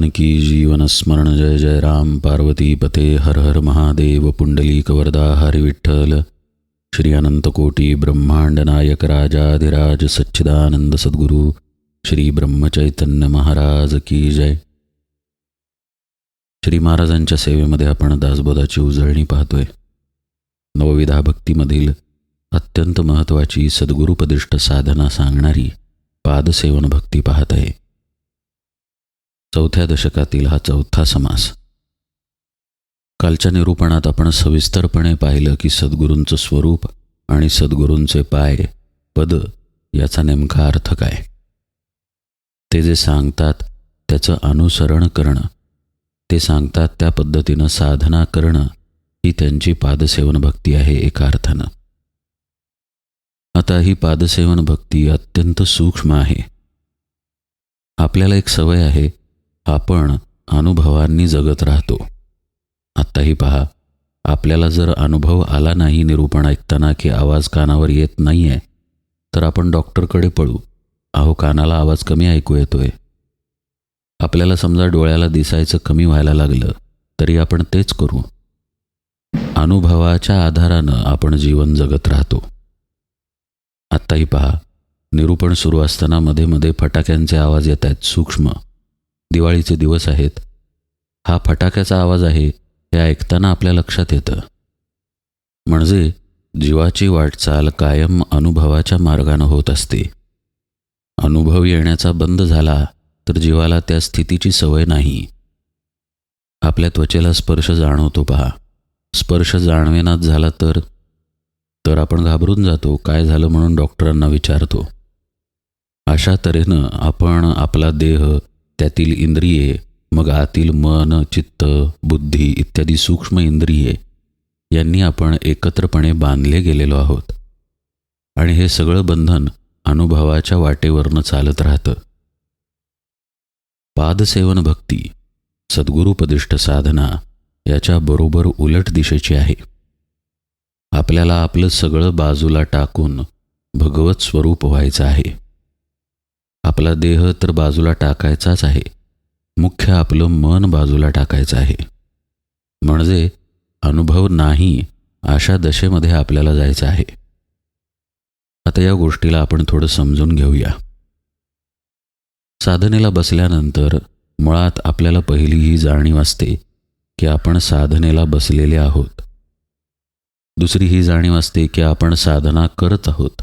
जानकी की जीवन स्मरण। जय जय राम। पार्वती पते हर हर महादेव। पुंडलीक वरदा हरि विठ्ठल श्री अनंत कोटी ब्रह्मांड नायक राजाधिराज सच्चिदानंद सद्गुरू। श्री ब्रह्मचैतन्य महाराज की जय। श्री महाराजांच्या सेवेमध्ये आपण दासबोधाची उजळणी पाहतोय. नवविधा भक्तीमधील अत्यंत महत्त्वाची सद्गुरुपदिष्ट साधना सांगणारी पादसेवन भक्ती पाहत आहे. चौथ्या दशकातील हा चौथा समास. कालच्या निरूपणात आपण सविस्तरपणे पाहिलं की सद्गुरूंचं स्वरूप आणि सद्गुरूंचे पाय पद याचा नेमका अर्थ काय? ते जे सांगतात त्याचं अनुसरण करणं ते सांगतात त्या पद्धतीनं साधना करणं ही त्यांची पादसेवन भक्ती आहे एका अर्थानं आता ही पादसेवन भक्ती अत्यंत सूक्ष्म आहे. आपल्याला एक सवय आहे आपण अनुभवांनी जगत राहतो. आत्ताही पहा आपल्याला जर अनुभव आला नाही निरूपण ऐकताना की आवाज कानावर येत नाही आहे तर आपण डॉक्टरकडे पळू. अहो कानाला आवाज कमी ऐकू येतोय. आपल्याला समजा डोळ्याला दिसायचं कमी व्हायला लागलं तरी आपण तेच करू. अनुभवाच्या आधारानं आपण जीवन जगत राहतो. आत्ताही पहा निरूपण सुरू असताना मध्ये मध्ये फटाक्यांचे आवाज येत आहेत सूक्ष्म. दिवाळीचे दिवस आहेत. हा फटाक्याचा आवाज आहे हे ऐकताना आपल्या लक्षात येतं. म्हणजे जीवाची वाटचाल कायम अनुभवाच्या मार्गानं होत असते. अनुभव येण्याचा बंद झाला तर जीवाला त्या स्थितीची सवय नाही. आपल्या त्वचेला स्पर्श जाणवतो पहा. स्पर्श जाणवेनाच झाला तर? तर आपण घाबरून जातो काय झालं म्हणून डॉक्टरांना विचारतो. अशा तऱ्हेनं आपण आपला देह त्यातील इंद्रिये मग आतील मन चित्त बुद्धी इत्यादी सूक्ष्म इंद्रिये यांनी आपण एकत्रपणे बांधले गेलेलो आहोत. आणि हे सगळं बंधन अनुभवाच्या वाटेवरनं चालत राहतं. पादसेवन भक्ती सद्गुरुपदिष्ट साधना याच्या बरोबर उलट दिशेची आहे. आपल्याला आपलं सगळं बाजूला टाकून भगवत स्वरूप व्हायचं आहे. आपला देह तर बाजूला टाकायचाच आहे. मुख्य आपलं मन बाजूला टाकायचं आहे. म्हणजे अनुभव नाही अशा दशेमध्ये आपल्याला जायचं आहे. आता या गोष्टीला आपण थोडं समजून घेऊया. साधनेला बसल्यानंतर मुळात आपल्याला पहिली ही जाणीव असते की आपण साधनेला बसलेले आहोत. दुसरी ही जाणीव असते की आपण साधना करत आहोत.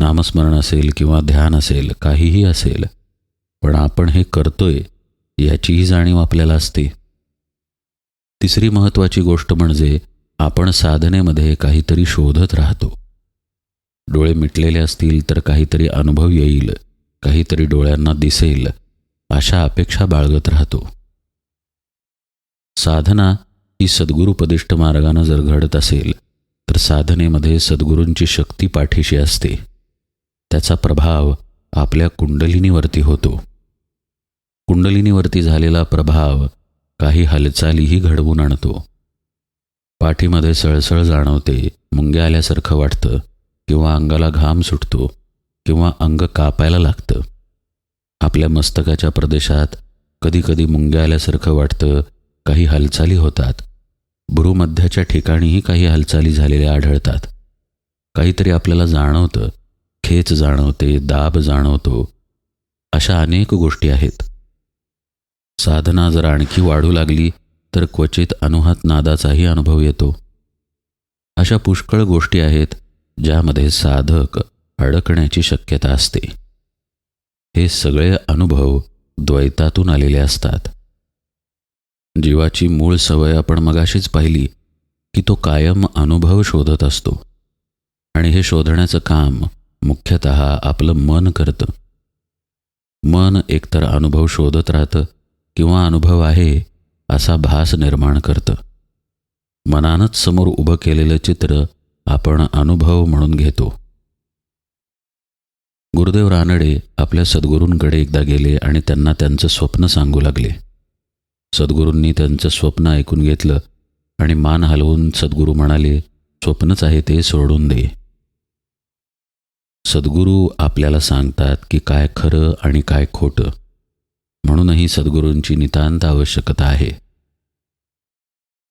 नामस्मरण असेल किंवा ध्यान असेल काहीही असेल पण आपण हे करतोय याचीही जाणीव आपल्याला असते. तिसरी महत्त्वाची गोष्ट म्हणजे आपण साधनेमध्ये काहीतरी शोधत राहतो. डोळे मिटलेले असतील तर काहीतरी अनुभव येईल काहीतरी डोळ्यांना दिसेल अशा अपेक्षा बाळगत राहतो. साधना ही सद्गुरुपदिष्ट मार्गानं जर घडत असेल तर साधनेमध्ये सद्गुरूंची शक्ती पाठीशी असते. त्याचा प्रभाव आपल्या कुंडलिनीवरती होतो. कुंडलिनीवरती झालेला प्रभाव काही हालचालीही घडवून आणतो. पाठीमध्ये सळसळ जाणवते मुंग्या आल्यासारखं वाटतं किंवा अंगाला घाम सुटतो किंवा अंग कापायला लागतं. आपल्या मस्तकाच्या प्रदेशात कधीकधी मुंग्या आल्यासारखं वाटतं काही हालचाली होतात. भ्रूमध्याच्या ठिकाणीही काही हालचाली झालेल्या आढळतात. काहीतरी आपल्याला जाणवतं खेच जाणवते दाब जाणवतो अशा अनेक गोष्टी आहेत. साधना जर आणखी वाढू लागली तर क्वचित अनुहात नादाचाही अनुभव येतो. अशा पुष्कळ गोष्टी आहेत ज्यामध्ये साधक अडकण्याची शक्यता असते. हे सगळे अनुभव द्वैतातून आलेले असतात. जीवाची मूळ सवय आपण मगाशीच पाहिली की तो कायम अनुभव शोधत असतो. आणि हे शोधण्याचं काम मुख्यत आपलं मन करतं. मन एकतर अनुभव शोधत राहतं किंवा अनुभव आहे असा भास निर्माण करतं. मनानंच समोर उभं केलेलं चित्र आपण अनुभव म्हणून घेतो. गुरुदेव रानडे आपल्या सद्गुरूंकडे एकदा गेले आणि त्यांना त्यांचं स्वप्न सांगू लागले. सद्गुरूंनी त्यांचं स्वप्न ऐकून घेतलं आणि मान हलवून सद्गुरू म्हणाले स्वप्नच आहे ते सोडून दे. सद्गुरू आपल्याला सांगतात की काय खरं आणि काय खोटं. म्हणूनही सद्गुरूंची नितांत आवश्यकता आहे.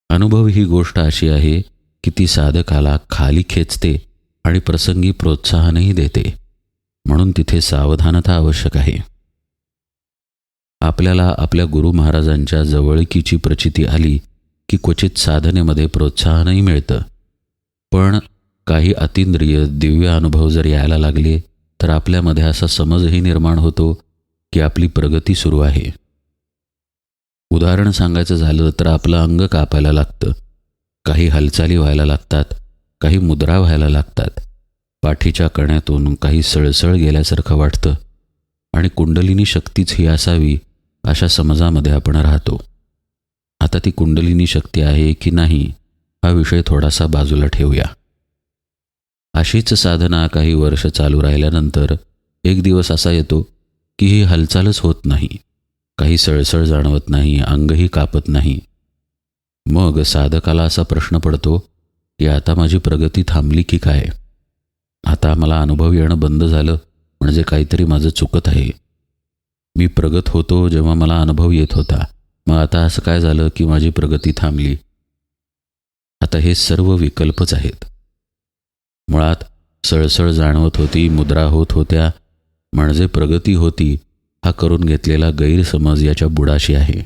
अनुभव ही गोष्ट अशी आहे की ती साधकाला खाली खेचते आणि प्रसंगी प्रोत्साहनही देते. म्हणून तिथे सावधानता आवश्यक आहे. आपल्याला आपल्या गुरु महाराजांच्या जवळकीची प्रचिती आली की क्वचित साधनेमध्ये प्रोत्साहनही मिळतं. पण काही अतिंद्रिय दिव्य अनुभव जर यायला लागले तर आपल्यामध्ये असा समजही निर्माण होतो की आपली प्रगती सुरू आहे. उदाहरण सांगायचं झालं तर आपलं अंग कापायला लागतं. काही हालचाली व्हायला लागतात काही मुद्रा व्हायला लागतात. पाठीच्या कण्यातून काही सळसळ गेल्यासारखं वाटतं आणि कुंडलिनी शक्तीच ही असावी अशा समजामध्ये आपण राहतो. आता ती कुंडलिनी शक्ती आहे की नाही हा विषय थोडासा बाजूला ठेवूया. अशीच साधना काही वर्ष चालू राहिल्यानंतर एक दिवस असा येतो की ही हालचालच होत नाही. काही सळसळ जाणवत नाही अंगही कापत नाही. मग साधकाला असा प्रश्न पडतो की आता माझी प्रगती थांबली की काय? आता मला अनुभव येणं बंद झालं म्हणजे काहीतरी माझं चुकत आहे. मी प्रगत होतो जेव्हा मला अनुभव येत होता. मग आता असं काय झालं की माझी प्रगती थांबली? आता हे सर्व विकल्पच आहेत. मुळात सळसळ जाणवत होती मुद्रा होत होत्या. म्हणजे प्रगती होती हा करून घेतलेला गैरसमज याच्या बुडाशी आहे.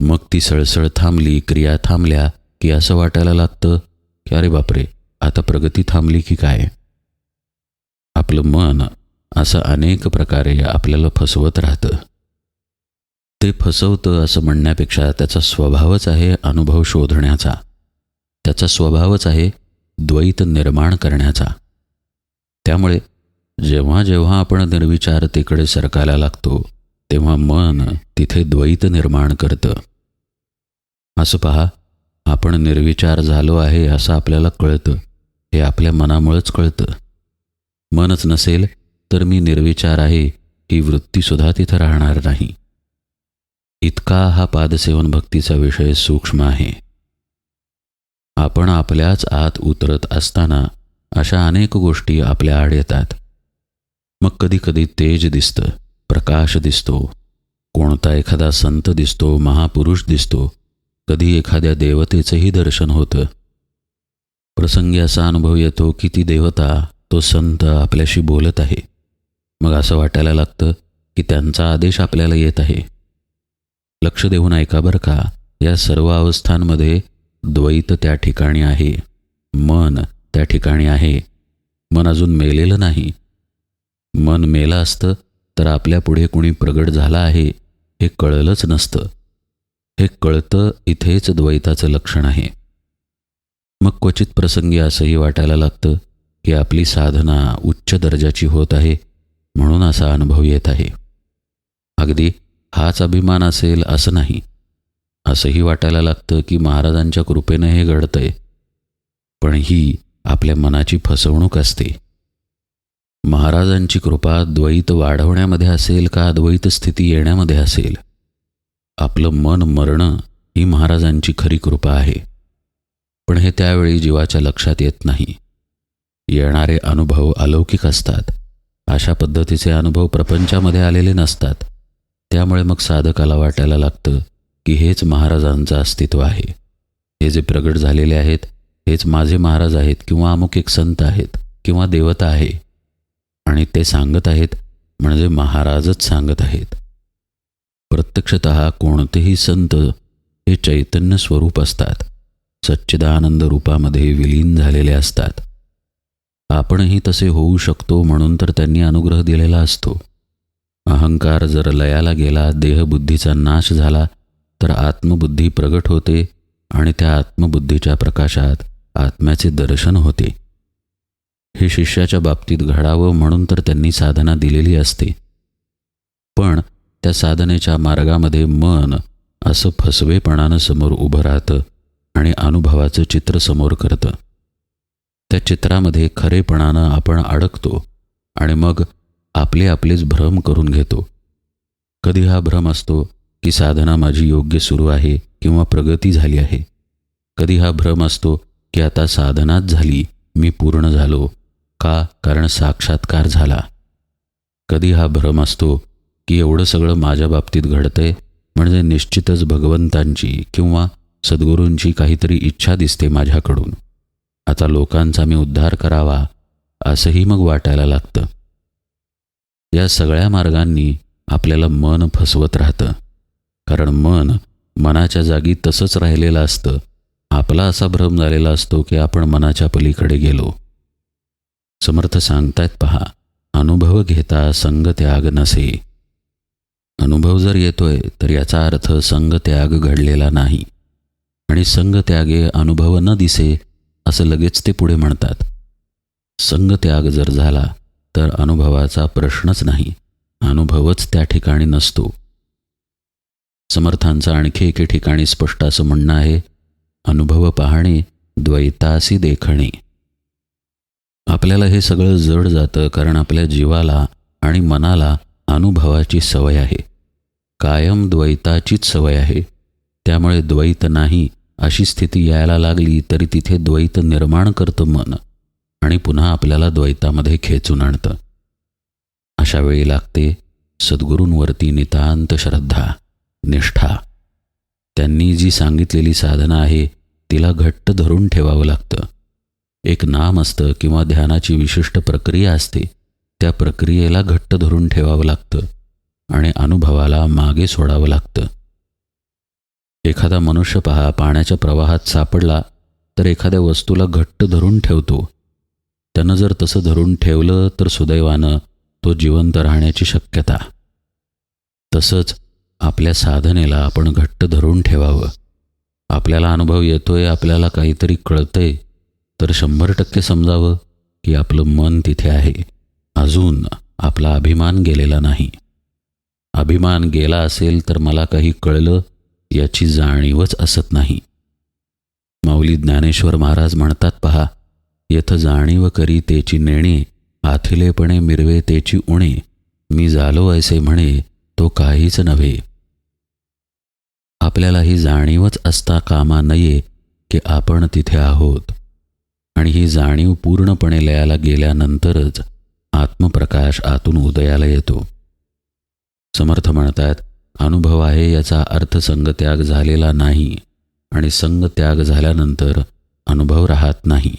मग ती सळसळ थांबली क्रिया थांबल्या की असं वाटायला लागतं की अरे बापरे आता प्रगती थांबली की काय? आपलं मन असं अनेक प्रकारे आपल्याला फसवत राहतं. ते फसवतं असं म्हणण्यापेक्षा त्याचा स्वभावच आहे अनुभव शोधण्याचा. त्याचा स्वभावच आहे द्वैत निर्माण करण्याचा. त्यामुळे जेव्हा जेव्हा आपण निर्विचारतेकडे सरकायला लागतो तेव्हा मन तिथे द्वैत निर्माण करतं. असं पहा आपण निर्विचार झालो आहे असं आपल्याला कळतं. हे आपल्या मनामुळेच कळतं. मनच नसेल तर मी निर्विचार आहे ही वृत्तीसुद्धा तिथं राहणार नाही. इतका हा पादसेवन भक्तीचा विषय सूक्ष्म आहे. आपण आपल्याच आत उतरत असताना अशा अनेक गोष्टी आपल्या आड येतात. मग कधी कधी तेज दिसतं प्रकाश दिसतो कोणता एखादा संत दिसतो महापुरुष दिसतो कधी एखाद्या देवतेचंही दर्शन होतं. प्रसंगी असा अनुभव येतो की ती देवता तो संत आपल्याशी बोलत आहे. मग असं वाटायला लागतं की त्यांचा आदेश आपल्याला येत आहे. लक्ष देऊन ऐका बरं का या सर्व अवस्थांमध्ये द्वैत त्या ठिकाणी आहे मन त्या ठिकाणी आहे. मन अजून मेलेलं नाही. मन मेलं असतं तर आपल्या पुढे कुणी प्रगट झाला आहे हे कळलंच नसतं. हे कळतं इथेच द्वैताचं लक्षण आहे. मग क्वचित प्रसंगी असंही वाटायला लागतं की आपली साधना उच्च दर्जाची होत आहे म्हणून असा अनुभव येत आहे. अगदी हाच अभिमान असेल असं नाही. असंही वाटायला लागतं की महाराजांच्या कृपेनं हे घडतंय पण ही आपल्या मनाची फसवणूक असते. महाराजांची कृपा द्वैत वाढवण्यामध्ये असेल का अद्वैत स्थिती येण्यामध्ये असेल? आपलं मन मरणं ही महाराजांची खरी कृपा आहे पण हे त्यावेळी जीवाच्या लक्षात येत नाही. येणारे अनुभव अलौकिक असतात. अशा पद्धतीचे अनुभव प्रपंचामध्ये आलेले नसतात. त्यामुळे मग साधकाला वाटायला लागतं की हेच महाराजांचं अस्तित्व आहे. हे जे प्रगट झालेले आहेत हेच माझे महाराज आहेत किंवा अमुक एक संत आहेत किंवा देवता आहे. आणि ते सांगत आहेत म्हणजे महाराजच सांगत आहेत. प्रत्यक्षत कोणतेही संत हे चैतन्य स्वरूप असतात. सच्चिदानंद रूपामध्ये विलीन झालेले असतात. आपणही तसे होऊ शकतो म्हणून तर त्यांनी अनुग्रह दिलेला असतो. अहंकार जर लयाला गेला देहबुद्धीचा नाश झाला तर आत्मबुद्धी प्रगट होते आणि त्या आत्मबुद्धीच्या प्रकाशात आत्म्याचे दर्शन होते. हे शिष्याच्या बाबतीत घडावं म्हणून तर त्यांनी साधना दिलेली असते. पण त्या साधनेच्या मार्गामध्ये मन असं फसवेपणानं समोर उभं राहतं आणि अनुभवाचं चित्र समोर करतं. त्या चित्रामध्ये खरेपणानं आपण अडकतो आणि मग आपले आपलेच भ्रम करून घेतो. कधी हा भ्रम असतो की साधना माझी योग्य सुरू आहे किंवा प्रगती झाली आहे. कधी हा भ्रम असतो की आता साधनाच झाली मी पूर्ण झालो का कारण साक्षात्कार झाला? कधी हा भ्रम असतो की एवढं सगळं माझ्या बाबतीत घडतंय म्हणजे निश्चितच भगवंतांची किंवा सद्गुरूंची काहीतरी इच्छा दिसते माझ्याकडून. आता लोकांचा मी उद्धार करावा असंही मग वाटायला लागतं. या सगळ्या मार्गांनी आपल्याला मन फसवत राहतं. कारण मन मनाच्या जागी तसंच राहिलेलं असतं. आपला असा भ्रम झालेला असतो की आपण मनाच्या पलीकडे गेलो. समर्थ सांगतायत पहा अनुभव घेता संग त्याग नसे. अनुभव जर येतोय तर याचा अर्थ संग त्याग घडलेला नाही. आणि संग त्यागे अनुभव न दिसे असं लगेच ते पुढे म्हणतात. संग त्याग जर झाला तर अनुभवाचा प्रश्नच नाही. अनुभवच त्या ठिकाणी नसतो. समर्थांचं आणखी एके ठिकाणी स्पष्ट असं म्हणणं आहे अनुभव पाहणे द्वैतासी देखणे. आपल्याला हे सगळं जड जातं कारण आपल्या जीवाला आणि मनाला अनुभवाची सवय आहे. कायम द्वैताचीच सवय आहे. त्यामुळे द्वैत नाही अशी स्थिती यायला लागली तरी तिथे द्वैत निर्माण करतं मन आणि पुन्हा आपल्याला द्वैतामध्ये खेचून आणतं. अशा वेळी लागते सद्गुरूंवरती नितांत श्रद्धा. निष्ठा. त्यांनी जी सांगितलेली साधना आहे तिला घट्ट धरून ठेवावं लागतं. एक नाम असतं किंवा ध्यानाची विशिष्ट प्रक्रिया असते त्या प्रक्रियेला घट्ट धरून ठेवावं लागतं आणि अनुभवाला मागे सोडावं लागतं. एखादा मनुष्य पहा पाण्याच्या प्रवाहात सापडला तर एखाद्या वस्तूला घट्ट धरून ठेवतो. त्यानं जर तसं धरून ठेवलं तर सुदैवानं तो जिवंत राहण्याची शक्यता. तसंच आपल्या साधनेला आपण घट्ट धरून ठेवावं. आपल्याला अनुभव येतोय आपल्याला काहीतरी कळतंय तर शंभर टक्के समजावं की आपलं मन तिथे आहे. अजून आपला अभिमान गेलेला नाही. अभिमान गेला असेल तर मला काही कळलं याची जाणीवच असत नाही. माऊली ज्ञानेश्वर महाराज म्हणतात पहा येथं जाणीव करी तेची नेणे आथिलेपणे मिरवे तेची उणे. मी झालो ऐसे म्हणे तो काहीच नव्हे. आपल्याला ही जाणीवच असता कामा नये की आपण तिथे आहोत. आणि ही जाणीव पूर्णपणे लयाला गेल्यानंतरच आत्मप्रकाश आतून उदयाला येतो. समर्थ म्हणतात अनुभव आहे याचा अर्थ संगत्याग झालेला नाही आणि संगत्याग झाल्यानंतर अनुभव राहत नाही.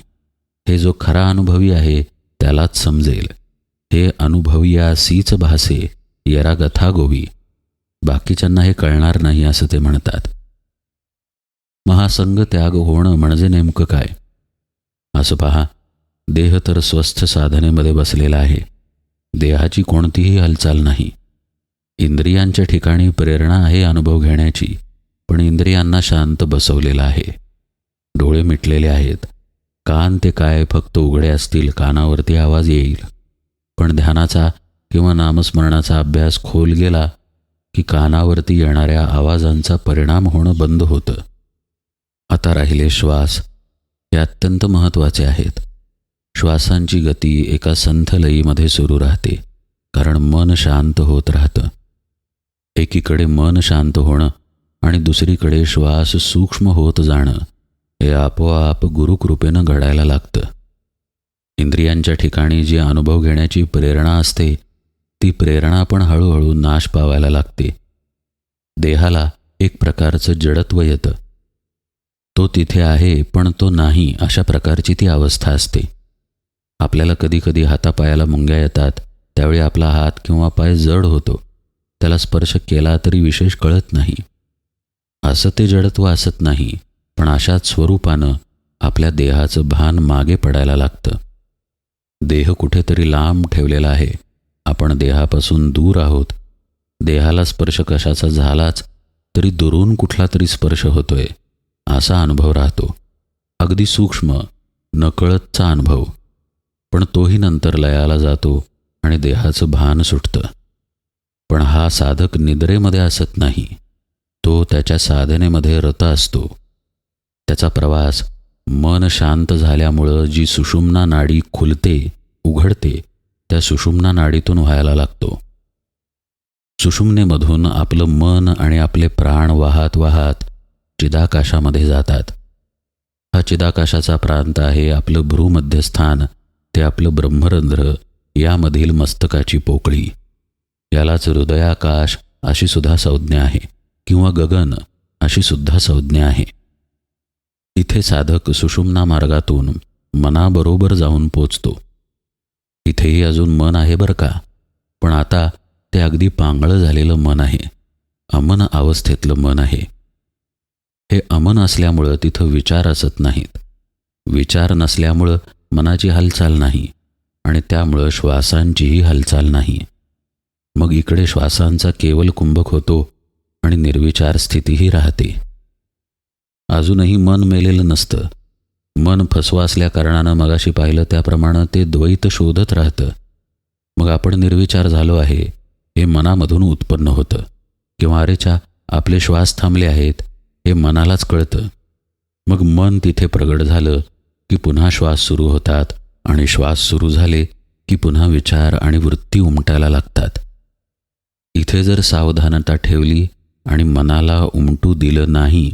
हे जो खरा अनुभवी आहे त्यालाच समजेल. हे अनुभवयासीच भासे यरा गथा गोवी. बाकीच्यांना हे कळणार नाही असं ते म्हणतात. महासंग त्याग होणं म्हणजे नेमकं काय? असं पहा देह तर स्वस्थ साधनेमध्ये बसलेला आहे. देहाची कोणतीही हालचाल नाही. इंद्रियांच्या ठिकाणी प्रेरणा आहे अनुभव घेण्याची पण इंद्रियांना शांत बसवलेला आहे. डोळे मिटलेले आहेत. कान ते काय फक्त उघडे असतील कानावरती आवाज येईल. पण ध्यानाचा किंवा नामस्मरणाचा अभ्यास खोल गेला की कानावरती येणाऱ्या आवाजांचा परिणाम होणं बंद होतं. आता राहिले श्वास हे अत्यंत महत्त्वाचे आहेत. श्वासांची गती एका संथ लयीमध्ये सुरू राहते कारण मन शांत होत राहतं. एकीकडे मन शांत होणं आणि दुसरीकडे श्वास सूक्ष्म होत जाणं हे आपोआप गुरुकृपेनं घडायला लागतं. इंद्रियांच्या ठिकाणी जी अनुभव घेण्याची प्रेरणा असते ती प्रेरणा पण हळूहळू नाश पावायला लागते. देहाला एक प्रकारचं जडत्व येतं. तो तिथे आहे पण तो नाही अशा प्रकारची ती अवस्था असते. आपल्याला कधीकधी हातापायाला मुंग्या येतात त्यावेळी आपला हात किंवा पाय जड होतो. त्याला स्पर्श केला तरी विशेष कळत नाही. असं ते जडत्व असत नाही पण अशाच स्वरूपानं आपल्या देहाचं भान मागे पडायला लागतं. देह कुठेतरी लांब ठेवलेला आहे. आपण देहापासून दूर आहोत. देहाला स्पर्श कशाचा झालाच तरी दुरून कुठला तरी स्पर्श होतोय असा अनुभव राहतो. अगदी सूक्ष्म नकळतचा अनुभव. पण तोही नंतर लयाला जातो आणि देहाचं भान सुटतं. पण हा साधक निद्रेमध्ये असत नाही. तो त्याच्या साधनेमध्ये रत असतो. त्याचा प्रवास मन शांत झाल्यामुळं जी सुषुम्ना नाडी खुलते उघडते त्या सुषुम्ना नाडीतून व्हायला लागतो. सुषुम्नेमधून आपलं मन आणि आपले प्राण वाहत वाहत चिदाकाशामध्ये जातात. हा चिदाकाशाचा प्रांत आहे आपलं भ्रूमध्यस्थान ते आपलं ब्रह्मरंध्र यामधील मस्तकाची पोकळी. यालाच हृदयाकाश अशी सुद्धा संज्ञा आहे किंवा गगन अशी सुद्धा संज्ञा आहे. इथे साधक सुषुम्ना मार्गातून मनाबरोबर जाऊन पोचतो. इथेही अजून मन आहे बरं का? पण आता ते अगदी पांगळं झालेलं मन आहे. अमन अवस्थेतलं मन आहे. हे अमन असल्यामुळं तिथं विचार असत नाहीत. विचार नसल्यामुळं मनाची हालचाल नाही आणि त्यामुळं श्वासांचीही हालचाल नाही. मग इकडे श्वासांचा केवल कुंभक होतो आणि निर्विचार स्थितीही राहते. अजूनही मन मेलेलं नसतं. मन फसवा असल्या कारणानं मगाशी पाहिलं त्याप्रमाणे ते द्वैत शोधत राहतं. मग आपण निर्विचार झालो आहे हे मनामधून उत्पन्न होतं. किंवा अरेच्या आपले श्वास थांबले आहेत हे मनालाच कळतं. मग मन तिथे प्रगट झालं की पुन्हा श्वास सुरू होतात आणि श्वास सुरू झाले की पुन्हा विचार आणि वृत्ती उमटायला लागतात. इथे जर सावधानता ठेवली आणि मनाला उमटू दिलं नाही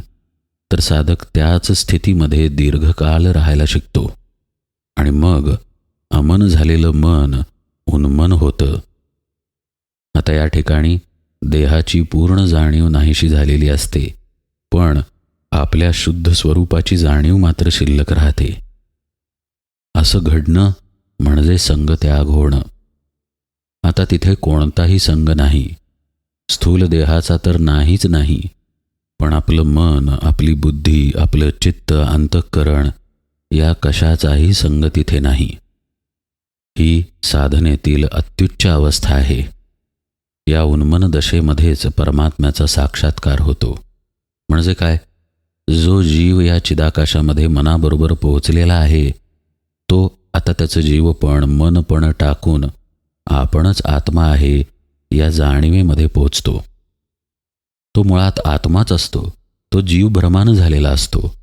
तर साधक त्याच स्थितीमध्ये दीर्घकाळ राहायला शिकतो. आणि मग अमन झालेलं मन उन्मन होतं. आता या ठिकाणी देहाची पूर्ण जाणीव नाहीशी झालेली असते पण आपल्या शुद्ध स्वरूपाची जाणीव मात्र शिल्लक राहते. असं घडणं म्हणजे संग त्याग होणं आता तिथे कोणताही संग नाही. स्थूल देहाचा तर नाहीच नाही. पण आपलं मन आपली बुद्धी आपलं चित्त अंतःकरण या कशाचाही संग तिथे नाही. ही साधनेतील अत्युच्च अवस्था आहे. या उन्मन दशेमध्येच परमात्म्याचा साक्षात्कार होतो. म्हणजे काय? जो जीव या चिदाकाशामध्ये मनाबरोबर पोहोचलेला आहे तो आता त्याचं जीवपण मनपण टाकून आपणच आत्मा आहे या जाणीवेमध्ये पोचतो. तो मुळात आत्माच असतो. तो जीव भ्रमानं झालेला असतो.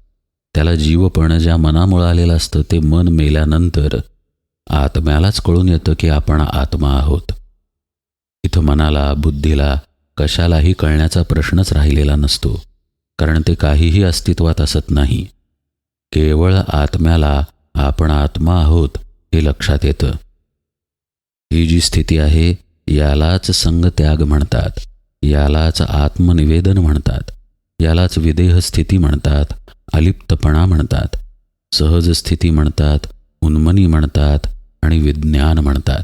त्याला जीवपण ज्या मनामुळं आलेलं असतं ते मन मेल्यानंतर आत्म्यालाच कळून येतं की आपण आत्मा आहोत. इथं मनाला बुद्धीला कशालाही कळण्याचा प्रश्नच राहिलेला नसतो. कारण ते काहीही अस्तित्वात असत नाही. केवळ आत्म्याला आपण आत्मा आहोत हे लक्षात येतं. ही जी स्थिती आहे यालाच संगत्याग म्हणतात. यालाच आत्मनिवेदन म्हणतात. यालाच विदेह स्थिती म्हणतात. अलिप्तपणा म्हणतात. सहज स्थिती म्हणतात. उन्मनी म्हणतात. आणि विज्ञान म्हणतात.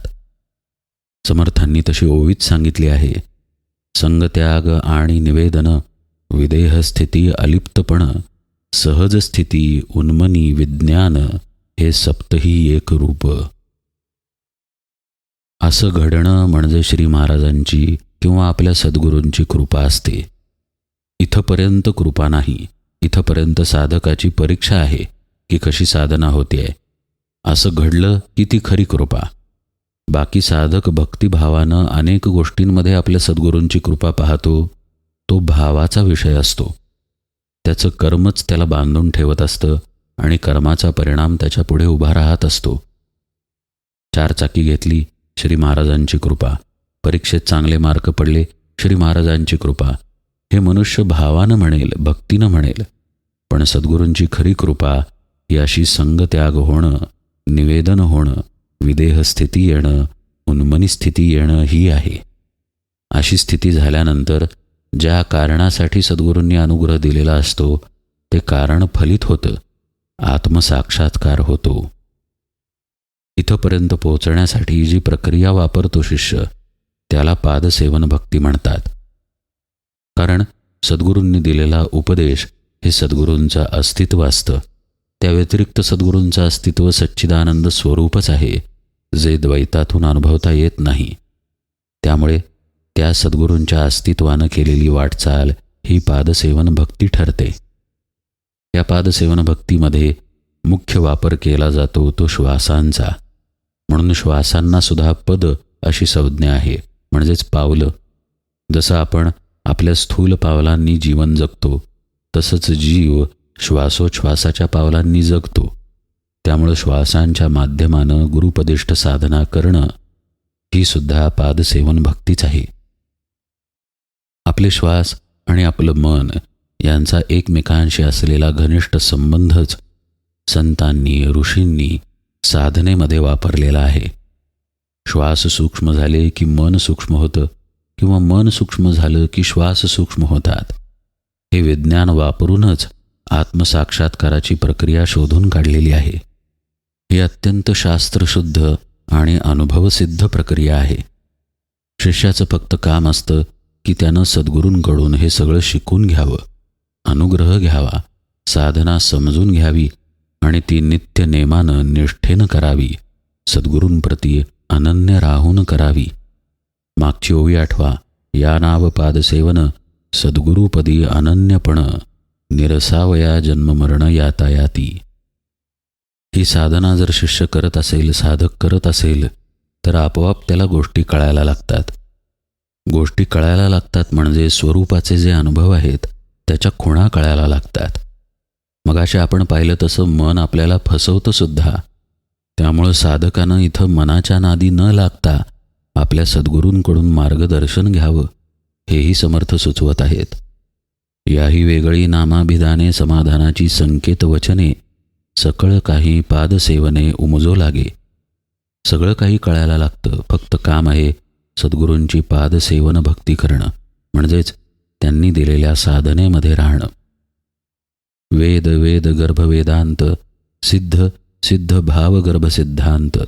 समर्थांनी तशी ओवीच सांगितली आहे. संगत्याग आणि निवेदन विदेहस्थिती अलिप्तपण सहज स्थिती उन्मनी विज्ञान हे सप्तही एक रूप. असं घडणं म्हणजे श्री महाराजांची किंवा आपल्या सद्गुरूंची कृपा असते. इथंपर्यंत कृपा नाही इथंपर्यंत साधकाची परीक्षा आहे की कशी साधना होते असं घडलं की ती खरी कृपा. बाकी साधक भक्तिभावानं अनेक गोष्टींमध्ये आपल्या सद्गुरूंची कृपा पाहतो तो भावाचा विषय असतो. त्याचं कर्मच त्याला बांधून ठेवत असतं आणि कर्माचा परिणाम त्याच्या पुढे उभा राहत असतो. चार चाकी घेतली श्री महाराजांची कृपा. परीक्षेत चांगले मार्क पडले श्री महाराजांची कृपा. हे मनुष्य भावानं म्हणेल भक्तीनं म्हणेल पण सद्गुरूंची खरी कृपा ही अशी संगत्याग होणं निवेदन होणं विदेह स्थिती येणं उन्मनी स्थिती येणं ही आहे. अशी स्थिती झाल्यानंतर ज्या कारणासाठी सद्गुरूंनी अनुग्रह दिलेला असतो ते कारण फलित होतं आत्मसाक्षात्कार होतो. इथंपर्यंत पोहोचण्यासाठी जी प्रक्रिया वापरतो शिष्य त्याला पादसेवन भक्ती म्हणतात. कारण सद्गुरूंनी दिलेला उपदेश हे सद्गुरूंचं अस्तित्व असतं. त्या व्यतिरिक्त सद्गुरूंचं अस्तित्व सच्चिदानंद स्वरूपच आहे जे द्वैतातून अनुभवता येत नाही. त्यामुळे त्या सद्गुरूंच्या अस्तित्वानं केलेली वाटचाल ही पादसेवन भक्ती ठरते. या पादसेवन भक्तीमध्ये मुख्य वापर केला जातो तो श्वासांचा. म्हणून श्वासांना सुद्धा पद अशी संज्ञा आहे. म्हणजेच पावलं. जसं आपण आपल्या स्थूल पावलांनी जीवन जगतो तसंच जीव श्वासोच्छ्वासाच्या पावलांनी जगतो. त्यामुळं श्वासांच्या माध्यमानं गुरुपदिष्ट साधना करणं ही सुद्धा पादसेवन भक्तीच आहे. आपले श्वास आणि आपलं मन यांचा एकमेकांशी असलेला घनिष्ठ संबंधच संतांनी ऋषींनी साधनेमध्ये वापरलेला आहे. श्वास सूक्ष्म झाले की मन सूक्ष्म होतं किंवा मन सूक्ष्म झालं की श्वास सूक्ष्म होतात. हे विज्ञान वापरूनच आत्मसाक्षात्काराची प्रक्रिया शोधून काढलेली आहे. ही अत्यंत शास्त्रशुद्ध आणि अनुभवसिद्ध प्रक्रिया आहे. शिष्याचं फक्त काम असतं की त्यानं सद्गुरूंकडून हे सगळं शिकून घ्यावं अनुग्रह घ्यावा साधना समजून घ्यावी आणि ती नित्य नेमानं निष्ठेनं करावी सद्गुरूंप्रती अनन्य राहून करावी. मागची ओवी आठवा. या नाव पादसेवन सद्गुरुपदी अनन्यपण. निरसावया जन्ममरण यातायाती. ही साधना जर शिष्य करत असेल साधक करत असेल तर आपोआप त्याला गोष्टी कळायला लागतात. गोष्टी कळायला लागतात म्हणजे स्वरूपाचे जे अनुभव आहेत त्याच्या खुणा कळायला लागतात. मगाशी आपण पाहिलं तसं मन आपल्याला फसवतं सुद्धा. त्यामुळं साधकानं इथं मनाच्या नादी न लागता आपल्या सद्गुरूंकडून मार्गदर्शन घ्यावं हेही समर्थ सुचवत आहेत. याही वेगळी नामाभिधाने समाधानाची संकेत वचने सकळ काही पादसेवने उमजो लागे. सगळं काही कळायला लागतं फक्त काम आहे सद्गुरूंची पादसेवन भक्ती करणं म्हणजेच त्यांनी दिलेल्या साधनेमध्ये राहणं. वेद वेद गर्भवेदांत सिद्ध सिद्ध भावगर्भ सिद्धांत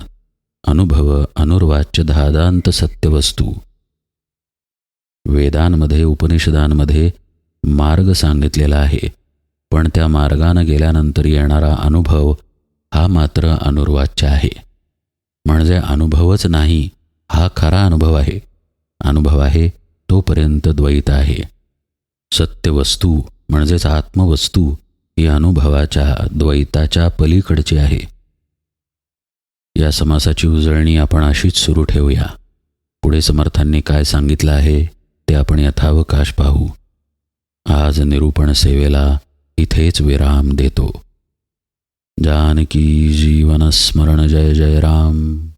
अनुभव अनुर्वाच्य धादांत सत्यवस्तू. वेदांमध्ये उपनिषदांमध्ये मार्ग सांगितलेला आहे पण त्या मार्गानं गेल्यानंतर येणारा अनुभव हा मात्र अनुर्वाच्य आहे. म्हणजे अनुभवच नाही हा खरा अनुभव आहे. अनुभव आहे तोपर्यंत द्वैत आहे. सत्यवस्तू म्हणजेच आत्मवस्तू ही अनुभवाच्या द्वैताच्या पलीकडची आहे. या समासाची उजळणी आपण अशीच सुरू ठेवूया. पुढे समर्थांनी काय सांगितलं आहे ते आपण यथावकाश पाहू. आज निरूपण सेवेला इथेच विराम देतो. जानकी जीवन स्मरण जय जय राम.